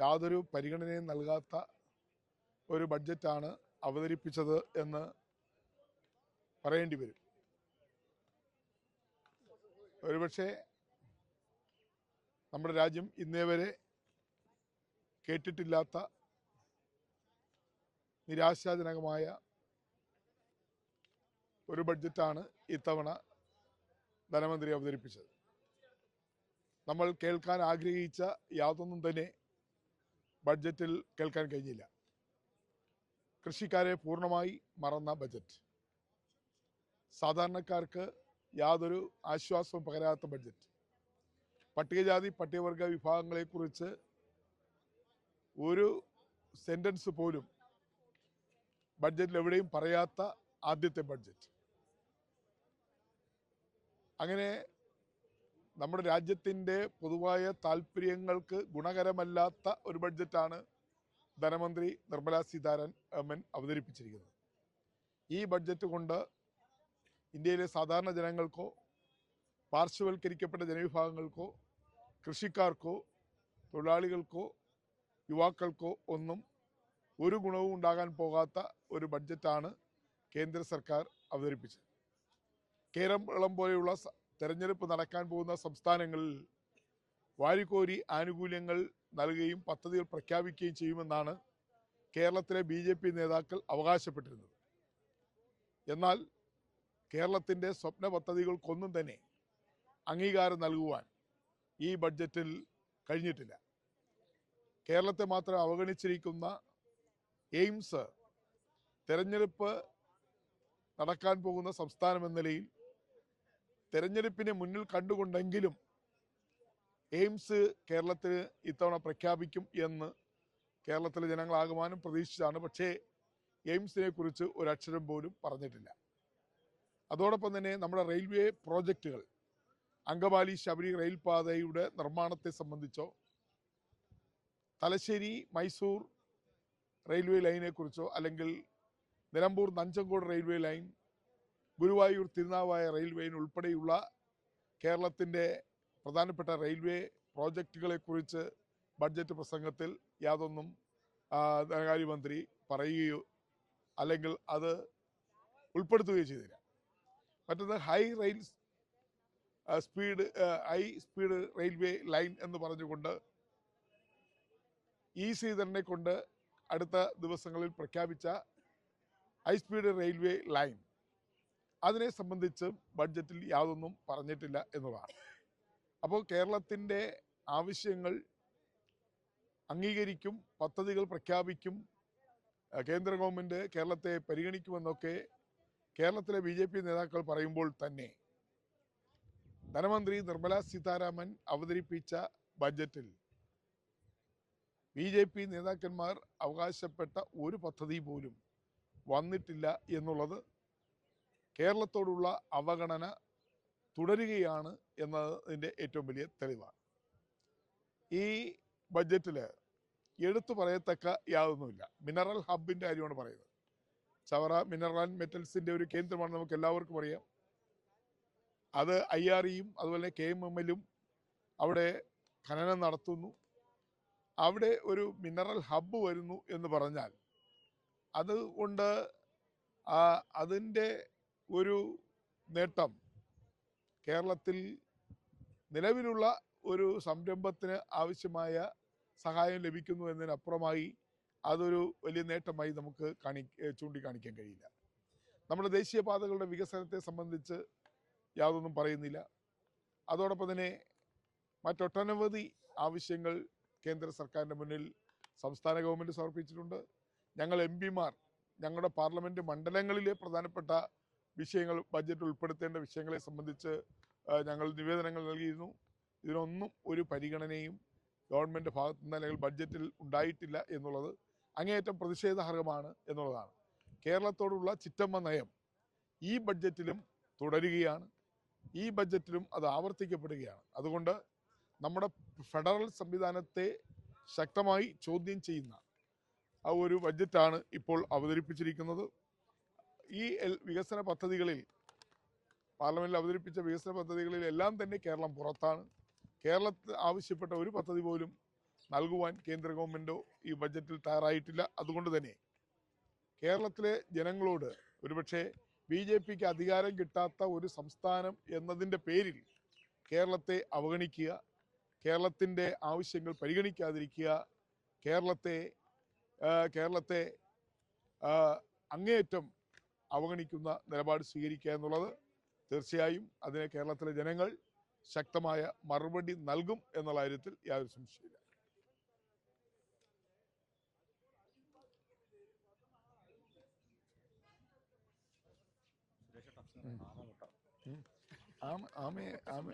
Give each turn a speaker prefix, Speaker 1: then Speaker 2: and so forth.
Speaker 1: യാതൊരു പരിഗണനയും നൽകാത്ത ഒരു ബഡ്ജറ്റാണ് അവതരിപ്പിച്ചത് എന്ന് പറയേണ്ടി വരും. ഒരുപക്ഷെ നമ്മുടെ രാജ്യം ഇന്നേ വരെ കേട്ടിട്ടില്ലാത്ത നിരാശാജനകമായ ഒരു ബഡ്ജറ്റാണ് ഇത്തവണ ധനമന്ത്രി അവതരിപ്പിച്ചത്. നമ്മൾ കേൾക്കാൻ ആഗ്രഹിച്ച യാതൊന്നും തന്നെ ബഡ്ജറ്റിൽ കേൾക്കാൻ കഴിഞ്ഞില്ല. കൃഷിക്കാരെ പൂർണമായി മറന്ന ബഡ്ജറ്റ്. സാധാരണക്കാർക്ക് യാതൊരു ആശ്വാസവും പകരാത്ത ബഡ്ജറ്റ്. പട്ടികജാതി പട്ടികവർഗ വിഭാഗങ്ങളെക്കുറിച്ച് ഒരു സെന്റൻസ് പോലും ബഡ്ജറ്റിൽ എവിടെയും പറയാത്ത ആദ്യത്തെ ബഡ്ജറ്റ്. അങ്ങനെ നമ്മുടെ രാജ്യത്തിന്റെ പൊതുവായ താല്പര്യങ്ങൾക്ക് ഗുണകരമല്ലാത്ത ഒരു ബഡ്ജറ്റാണ് ധനമന്ത്രി നിർമ്മലാ സീതാരാമൻ അവതരിപ്പിച്ചിരിക്കുന്നത്. ഈ ബഡ്ജറ്റ് കൊണ്ട് ഇന്ത്യയിലെ സാധാരണ ജനങ്ങൾക്കോ പാർശ്വവൽക്കരിക്കപ്പെട്ട ജനവിഭാഗങ്ങൾക്കോ കൃഷിക്കാർക്കോ തൊഴിലാളികൾക്കോ യുവാക്കൾക്കോ ഒന്നും ഒരു ഗുണവും ഉണ്ടാകാൻ പോകാത്ത ഒരു ബഡ്ജറ്റാണ് കേന്ദ്ര സർക്കാർ അവതരിപ്പിച്ചത്. കേരളം പോലെയുള്ള തെരഞ്ഞെടുപ്പ് നടക്കാൻ പോകുന്ന സംസ്ഥാനങ്ങളിൽ വാരിക്കോരി ആനുകൂല്യങ്ങൾ നൽകുകയും പദ്ധതികൾ പ്രഖ്യാപിക്കുകയും ചെയ്യുമെന്നാണ് കേരളത്തിലെ ബി ജെ പി നേതാക്കൾ അവകാശപ്പെട്ടിരുന്നത്. എന്നാൽ കേരളത്തിന്റെ സ്വപ്ന പദ്ധതികൾക്കൊന്നും തന്നെ അംഗീകാരം നൽകുവാൻ ഈ ബഡ്ജറ്റിൽ കഴിഞ്ഞിട്ടില്ല. കേരളത്തെ മാത്രം അവഗണിച്ചിരിക്കുന്ന എയിംസ് തെരഞ്ഞെടുപ്പ് നടക്കാൻ പോകുന്ന സംസ്ഥാനം എന്ന നിലയിൽ തെരഞ്ഞെടുപ്പിനെ മുന്നിൽ കണ്ടുകൊണ്ടെങ്കിലും എയിംസ് കേരളത്തിൽ ഇത്തവണ പ്രഖ്യാപിക്കും എന്ന് കേരളത്തിലെ ജനങ്ങൾ ആകുമാനം പ്രതീക്ഷിച്ചാണ് പക്ഷേ എയിംസിനെ കുറിച്ച് ഒരക്ഷരം പോലും പറഞ്ഞിട്ടില്ല. അതോടൊപ്പം തന്നെ നമ്മുടെ റെയിൽവേ പ്രോജക്റ്റുകൾ അങ്കമാലി ശബരി റെയിൽപാതയുടെ നിർമ്മാണത്തെ സംബന്ധിച്ചോ തലശ്ശേരി മൈസൂർ റെയിൽവേ ലൈനെക്കുറിച്ചോ അല്ലെങ്കിൽ നിലമ്പൂർ നഞ്ചങ്കോട് റെയിൽവേ ലൈൻ ഗുരുവായൂർ തിരുനാവായ റെയിൽവേയിന് ഉൾപ്പെടെയുള്ള കേരളത്തിന്റെ പ്രധാനപ്പെട്ട റെയിൽവേ പ്രോജക്റ്റുകളെക്കുറിച്ച് ബഡ്ജറ്റ് പ്രസംഗത്തിൽ യാതൊന്നും ധനകാര്യമന്ത്രി പറയുകയോ അല്ലെങ്കിൽ അത് ഉൾപ്പെടുത്തുകയോ ചെയ്തില്ല. മറ്റൊന്ന് high rail speed high speed railway line എന്ന് പറഞ്ഞുകൊണ്ട് ഇ ശ്രീധരനെ കൊണ്ട് അടുത്ത ദിവസങ്ങളിൽ പ്രഖ്യാപിച്ച ഹൈ സ്പീഡ് റെയിൽവേ ലൈൻ. അതിനെ സംബന്ധിച്ച് ബഡ്ജറ്റിൽ യാതൊന്നും പറഞ്ഞിട്ടില്ല എന്നതാണ്. അപ്പോൾ കേരളത്തിന്റെ ആവശ്യങ്ങൾ അംഗീകരിക്കും പദ്ധതികൾ പ്രഖ്യാപിക്കും കേന്ദ്ര ഗവൺമെന്റ് കേരളത്തെ പരിഗണിക്കുമെന്നൊക്കെ കേരളത്തിലെ ബി ജെ പി നേതാക്കൾ പറയുമ്പോൾ തന്നെ ധനമന്ത്രി നിർമ്മല സീതാരാമൻ അവതരിപ്പിച്ച ബഡ്ജറ്റിൽ ബി ജെ പി നേതാക്കന്മാർ അവകാശപ്പെട്ട ഒരു പദ്ധതി പോലും വന്നിട്ടില്ല എന്നുള്ളത് കേരളത്തോടുള്ള അവഗണന തുടരുകയാണ് എന്നതിന്റെ ഏറ്റവും വലിയ തെളിവാണ്. ഈ ബഡ്ജറ്റിൽ എടുത്തു പറയത്തക്ക യാതൊന്നുമില്ല. മിനറൽ ഹബിന്റെ കാര്യമാണ് പറയുന്നത്. ചവറ മിനറൽ ആൻഡ് മെറ്റൽസിന്റെ ഒരു കേന്ദ്രമാണ് നമുക്ക് എല്ലാവർക്കും അറിയാം. അത് ഐ ആർ ഇയും അതുപോലെ കെ എം എം എല്ലും അവിടെ ഖനനം നടത്തുന്നു. അവിടെ ഒരു മിനറൽ ഹബ്ബ് വരുന്നു എന്ന് പറഞ്ഞാൽ അതുകൊണ്ട് അതിന്റെ ഒരു നേട്ടം. കേരളത്തിൽ നിലവിലുള്ള ഒരു സംരംഭത്തിന് ആവശ്യമായ സഹായം ലഭിക്കുന്നു എന്നതിനപ്പുറമായി അതൊരു വലിയ നേട്ടമായി നമുക്ക് കാണി ചൂണ്ടിക്കാണിക്കാൻ കഴിയില്ല. നമ്മുടെ ദേശീയപാതകളുടെ വികസനത്തെ സംബന്ധിച്ച് യാതൊന്നും പറയുന്നില്ല. അതോടൊപ്പം തന്നെ മറ്റൊട്ടനവധി ആവശ്യങ്ങൾ കേന്ദ്ര സർക്കാരിന്റെ മുന്നിൽ സംസ്ഥാന ഗവൺമെന്റ് സമർപ്പിച്ചിട്ടുണ്ട്. ഞങ്ങൾ എം പിമാർ ഞങ്ങളുടെ പാർലമെന്റ് മണ്ഡലങ്ങളിലെ പ്രധാനപ്പെട്ട വിഷയങ്ങൾ ബജറ്റ് ഉൾപ്പെടുത്തേണ്ട വിഷയങ്ങളെ സംബന്ധിച്ച് ഞങ്ങൾ നിവേദനങ്ങൾ നൽകിയിരുന്നു. ഇതിനൊന്നും ഒരു പരിഗണനയും ഗവൺമെന്റ് ഭാഗത്തു നിന്ന് അല്ലെങ്കിൽ ബഡ്ജറ്റിൽ ഉണ്ടായിട്ടില്ല എന്നുള്ളത് അങ്ങേയറ്റം പ്രതിഷേധാർഹമാണ് എന്നുള്ളതാണ്. കേരളത്തോടുള്ള ചിറ്റമ്മ നയം ഈ ബഡ്ജറ്റിലും തുടരുകയാണ്. ഈ ബഡ്ജറ്റിലും അത് ആവർത്തിക്കപ്പെടുകയാണ്. അതുകൊണ്ട് നമ്മുടെ ഫെഡറൽ സംവിധാനത്തെ ശക്തമായി ചോദ്യം ചെയ്യുന്ന ആ ഒരു ബഡ്ജറ്റാണ് ഇപ്പോൾ അവതരിപ്പിച്ചിരിക്കുന്നത്. ഈ വികസന പദ്ധതികളിൽ പാർലമെന്റിൽ അവതരിപ്പിച്ച വികസന പദ്ധതികളിൽ എല്ലാം തന്നെ കേരളം പുറത്താണ്. കേരളത്തിൽ ആവശ്യപ്പെട്ട ഒരു പദ്ധതി പോലും നൽകുവാൻ കേന്ദ്ര ഗവൺമെന്റോ ഈ ബജറ്റിൽ തയ്യാറായിട്ടില്ല. അതുകൊണ്ട് തന്നെ കേരളത്തിലെ ജനങ്ങളോട് ഒരുപക്ഷെ ബി ജെ പിക്ക് അധികാരം കിട്ടാത്ത ഒരു സംസ്ഥാനം എന്നതിന്റെ പേരിൽ കേരളത്തെ അവഗണിക്കുക കേരളത്തിന്റെ ആവശ്യങ്ങൾ പരിഗണിക്കാതിരിക്കുക കേരളത്തെ കേരളത്തെ അങ്ങേയറ്റം അവഗണിക്കുന്ന നിലപാട് സ്വീകരിക്കുക എന്നുള്ളത് തീർച്ചയായും അതിന് കേരളത്തിലെ ജനങ്ങൾ ശക്തമായ മറുപടി നൽകും എന്നുള്ള കാര്യത്തിൽ യാതൊരു സംശയമില്ല ആമ ആമയെ ആമ